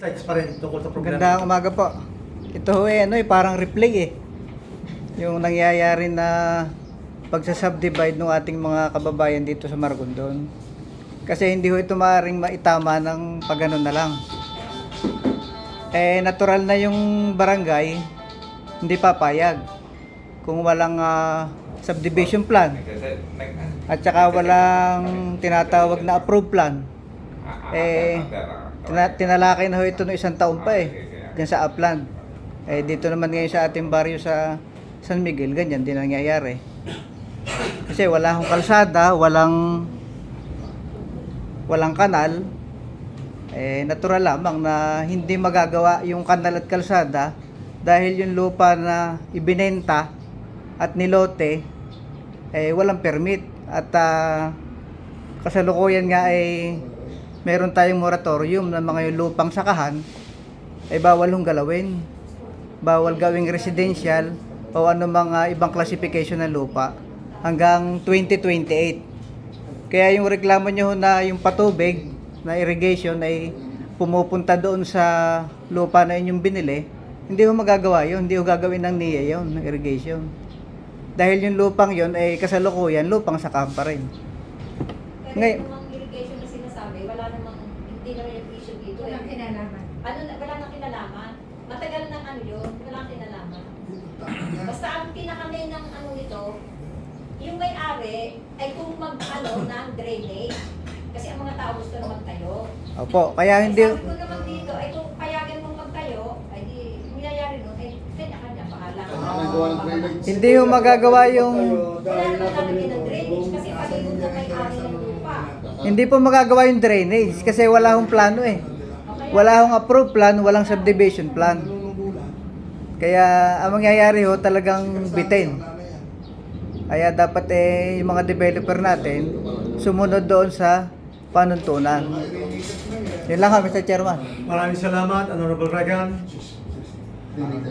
Sites pa rin tungkol sa programa. Magandang umaga po. Ito ho eh, ano eh, parang replay eh. Yung nangyayari na pagsasubdivide ng ating mga kababayan dito sa Margondon. Kasi hindi ho ito maaaring maitama ng pagano na lang. Eh, natural na yung barangay, hindi papayag. Kung walang ah, subdivision plan at saka walang tinatawag na approved plan. Eh, tina- tinalakay na ho ito no isang taon pa eh, dyan sa Upland. Eh, dito naman ngayon sa ating baryo sa San Miguel, ganyan din ang nangyayari. Kasi wala akong kalsada, walang walang kanal, eh, natural lamang na hindi magagawa yung kanal at kalsada dahil yung lupa na ibinenta at nilote, eh, walang permit. At ah, kasalukuyan nga ay meron tayong moratorium ng mga lupang sakahan ay bawal hong galawin. Bawal gawing residential o ano mga ibang classification ng lupa hanggang 2028. Kaya yung reklamo nyo na yung patubig na irrigation ay pumupunta doon sa lupa na inyong binili, hindi ho magagawa yun. Hindi ho gagawin ng NIA yun, ng irrigation. Dahil yung lupang yun ay kasalukuyan, lupang sakahan pa rin. Pero Ngay- yung mga irrigation na sinasabi, wala namang, hindi naman yung issue dito. Walang eh. Kinalaman. Ano, na- wala nang kinalaman. Matagal ng ano yun, walang kinalaman. Basta ang pinaka-main ng ano ito, yung may-ari ay kung mag-ano ng drainage. Kasi ang mga tao gusto na magtayo. Opo, kaya hindi... Sabi ko naman dito, ay kung payagan mong magtayo, ay di, nangyayari nun, ay kanya-kanya pahala. nagawa ng drainage. Hindi ho magagawa yung... Wala naman lalagyan ng drainage kasi paligid na may-ari ng lupa. Hindi po magagawa yung drainage kasi wala hong plano eh. Wala hong approved plan, walang subdivision plan. Kaya ang mangyayari ho talagang bitin. Kaya dapat eh yung mga developer natin sumunod doon sa panuntunan. Yun lang ha, Mr. Chairman. Maraming salamat, Honorable Regan.